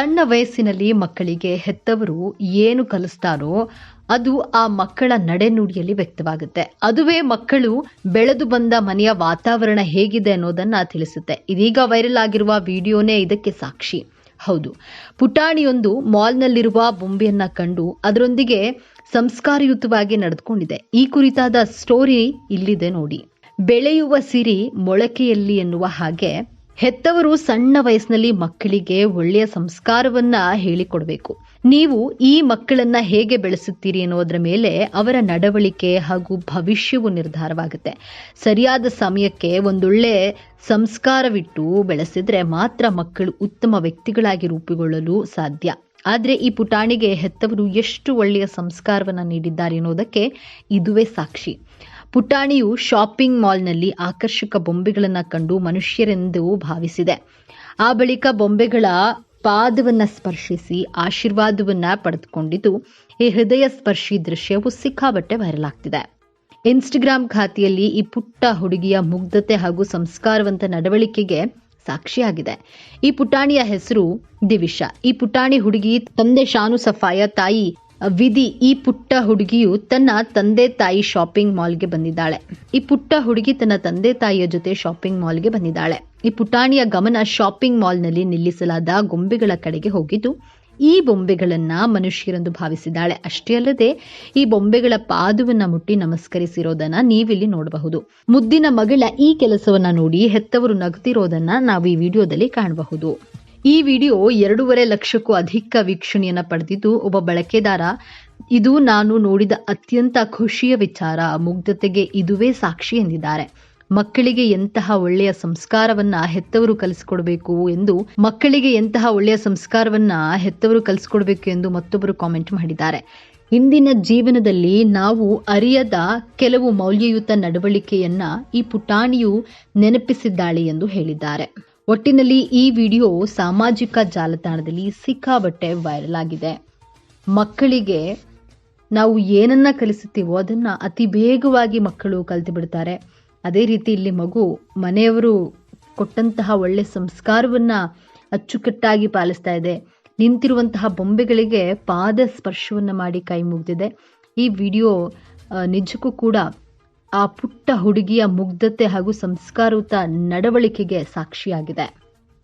ಸಣ್ಣ ವಯಸ್ಸಿನಲ್ಲಿ ಮಕ್ಕಳಿಗೆ ಹೆತ್ತವರು ಏನು ಕಲಿಸ್ತಾರೋ ಅದು ಆ ಮಕ್ಕಳ ನಡೆನುಡಿಯಲ್ಲಿ ವ್ಯಕ್ತವಾಗುತ್ತೆ. ಅದುವೇ ಮಕ್ಕಳು ಬೆಳೆದು ಬಂದ ಮನೆಯ ವಾತಾವರಣ ಹೇಗಿದೆ ಅನ್ನೋದನ್ನ ತಿಳಿಸುತ್ತೆ. ಇದೀಗ ವೈರಲ್ ಆಗಿರುವ ವಿಡಿಯೋನೇ ಇದಕ್ಕೆ ಸಾಕ್ಷಿ. ಹೌದು, ಪುಟಾಣಿಯೊಂದು ಮಾಲ್ನಲ್ಲಿರುವ ಬೊಂಬೆಯನ್ನ ಕಂಡು ಅದರೊಂದಿಗೆ ಸಂಸ್ಕಾರಯುತವಾಗಿ ನಡೆದುಕೊಂಡಿದೆ. ಈ ಕುರಿತಾದ ಸ್ಟೋರಿ ಇಲ್ಲಿದೆ ನೋಡಿ. ಬೆಳೆಯುವ ಸಿರಿ ಮೊಳಕೆಯಲ್ಲಿ ಎನ್ನುವ ಹಾಗೆ ಹೆತ್ತವರು ಸಣ್ಣ ವಯಸ್ಸಿನಲ್ಲಿ ಮಕ್ಕಳಿಗೆ ಒಳ್ಳೆಯ ಸಂಸ್ಕಾರವನ್ನ ಹೇಳಿಕೊಡ್ಬೇಕು. ನೀವು ಈ ಮಕ್ಕಳನ್ನ ಹೇಗೆ ಬೆಳೆಸುತ್ತೀರಿ ಅನ್ನೋದ್ರ ಮೇಲೆ ಅವರ ನಡವಳಿಕೆ ಹಾಗೂ ಭವಿಷ್ಯವು ನಿರ್ಧಾರವಾಗುತ್ತೆ. ಸರಿಯಾದ ಸಮಯಕ್ಕೆ ಒಂದೊಳ್ಳೆ ಸಂಸ್ಕಾರವಿಟ್ಟು ಬೆಳೆಸಿದ್ರೆ ಮಾತ್ರ ಮಕ್ಕಳು ಉತ್ತಮ ವ್ಯಕ್ತಿಗಳಾಗಿ ರೂಪುಗೊಳ್ಳಲು ಸಾಧ್ಯ. ಆದ್ರೆ ಈ ಪುಟಾಣಿಗೆ ಹೆತ್ತವರು ಎಷ್ಟು ಒಳ್ಳೆಯ ಸಂಸ್ಕಾರವನ್ನು ನೀಡಿದ್ದಾರೆ ಅನ್ನೋದಕ್ಕೆ ಇದುವೇ ಸಾಕ್ಷಿ. ಪುಟಾಣಿಯು ಶಾಪಿಂಗ್ ಮಾಲ್ನಲ್ಲಿ ಆಕರ್ಷಕ ಬೊಂಬೆಗಳನ್ನು ಕಂಡು ಮನುಷ್ಯರೆಂದು ಭಾವಿಸಿದೆ. ಆ ಬಳಿಕ ಬೊಂಬೆಗಳ ಪಾದವನ್ನು ಸ್ಪರ್ಶಿಸಿ ಆಶೀರ್ವಾದವನ್ನು ಪಡೆದುಕೊಂಡಿದ್ದು, ಈ ಹೃದಯ ಸ್ಪರ್ಶಿ ದೃಶ್ಯವು ಸಿಕ್ಕಾಬಟ್ಟೆ ವೈರಲ್ ಆಗ್ತಿದೆ. ಇನ್ಸ್ಟಾಗ್ರಾಮ್ ಖಾತೆಯಲ್ಲಿ ಈ ಪುಟ್ಟ ಹುಡುಗಿಯ ಮುಗ್ಧತೆ ಹಾಗೂ ಸಂಸ್ಕಾರವಂತ ನಡವಳಿಕೆಗೆ ಸಾಕ್ಷಿಯಾಗಿದೆ. ಈ ಪುಟಾಣಿಯ ಹೆಸರು ದಿವಿಷಾ ಈ ಪುಟಾಣಿ ಹುಡುಗಿ ತಂದೆ ಶಾನು ಸಫಾಯ, ತಾಯಿ ವಿಧಿ ಈ ಪುಟ್ಟ ಹುಡುಗಿಯು ತನ್ನ ತಂದೆ ತಾಯಿ ಶಾಪಿಂಗ್ ಮಾಲ್ಗೆ ಬಂದಿದ್ದಾಳೆ. ಈ ಪುಟ್ಟ ಹುಡುಗಿ ತನ್ನ ತಂದೆ ತಾಯಿಯ ಜೊತೆ ಶಾಪಿಂಗ್ ಮಾಲ್ಗೆ ಬಂದಿದ್ದಾಳೆ. ಈ ಪುಟಾಣಿಯ ಗಮನ ಶಾಪಿಂಗ್ ಮಾಲ್ನಲ್ಲಿ ನಿಲ್ಲಿಸಲಾದ ಗೊಂಬೆಗಳ ಕಡೆಗೆ ಹೋಗಿದ್ದು, ಈ ಬೊಂಬೆಗಳನ್ನ ಮನುಷ್ಯರೆಂದು ಭಾವಿಸಿದ್ದಾಳೆ. ಅಷ್ಟೇ ಅಲ್ಲದೆ, ಈ ಬೊಂಬೆಗಳ ಪಾದವನ್ನ ಮುಟ್ಟಿ ನಮಸ್ಕರಿಸಿರೋದನ್ನ ನೀವಿಲ್ಲಿ ನೋಡಬಹುದು. ಮುದ್ದಿನ ಮಗಳ ಈ ಕೆಲಸವನ್ನ ನೋಡಿ ಹೆತ್ತವರು ನಗುತ್ತಿರೋದನ್ನ ನಾವು ಈ ವಿಡಿಯೋದಲ್ಲಿ ಕಾಣಬಹುದು. ಈ ವಿಡಿಯೋ ಎರಡೂವರೆ ಲಕ್ಷಕ್ಕೂ ಅಧಿಕ ವೀಕ್ಷಣೆಯನ್ನು ಪಡೆದಿದ್ದು, ಒಬ್ಬ ಬಳಕೆದಾರ, ಇದು ನಾನು ನೋಡಿದ ಅತ್ಯಂತ ಖುಷಿಯ ವಿಚಾರ. ಮುಗ್ಧತೆಗೆ ಇದುವೇ ಸಾಕ್ಷಿ ಎಂದಿದ್ದಾರೆ. ಮಕ್ಕಳಿಗೆ ಎಂತಹ ಒಳ್ಳೆಯ ಸಂಸ್ಕಾರವನ್ನ ಹೆತ್ತವರು ಕಲಿಸಿಕೊಡ್ಬೇಕು ಎಂದು, ಮಕ್ಕಳಿಗೆ ಎಂತಹ ಒಳ್ಳೆಯ ಸಂಸ್ಕಾರವನ್ನ ಹೆತ್ತವರು ಕಲಿಸ್ಕೊಡ್ಬೇಕು ಎಂದು ಮತ್ತೊಬ್ಬರು ಕಾಮೆಂಟ್ ಮಾಡಿದ್ದಾರೆ. ಇಂದಿನ ಜೀವನದಲ್ಲಿ ನಾವು ಅರಿಯದ ಕೆಲವು ಮೌಲ್ಯಯುತ ನಡವಳಿಕೆಯನ್ನ ಈ ಪುಟಾಣಿಯು ನೆನಪಿಸಿದ್ದಾಳೆ ಎಂದು ಹೇಳಿದ್ದಾರೆ. ಒಟ್ಟಿನಲ್ಲಿ ಈ ವಿಡಿಯೋ ಸಾಮಾಜಿಕ ಜಾಲತಾಣದಲ್ಲಿ ಸಿಕ್ಕಾಬಟ್ಟೆ ವೈರಲ್ ಆಗಿದೆ. ಮಕ್ಕಳಿಗೆ ನಾವು ಏನನ್ನ ಕಲಿಸುತ್ತೀವೋ ಅದನ್ನ ಅತಿ ಬೇಗವಾಗಿ ಮಕ್ಕಳು ಕಲಿತು ಬಿಡ್ತಾರೆ ಅದೇ ರೀತಿ ಇಲ್ಲಿ ಮಗು ಮನೆಯವರು ಕೊಟ್ಟಂತಹ ಒಳ್ಳೆ ಸಂಸ್ಕಾರವನ್ನ ಅಚ್ಚುಕಟ್ಟಾಗಿ ಪಾಲಿಸ್ತಾ ಇದೆ. ನಿಂತಿರುವಂತಹ ಬೊಂಬೆಗಳಿಗೆ ಪಾದ ಸ್ಪರ್ಶವನ್ನು ಮಾಡಿ ಕೈ ಮುಗ್ದಿದೆ. ಈ ವಿಡಿಯೋ ನಿಜಕ್ಕೂ ಕೂಡ ಆ ಪುಟ್ಟ ಹುಡುಗಿಯ ಮುಗ್ಧತೆ ಹಾಗೂ ಸಂಸ್ಕಾರಯುತ ನಡವಳಿಕೆಗೆ ಸಾಕ್ಷಿಯಾಗಿದೆ.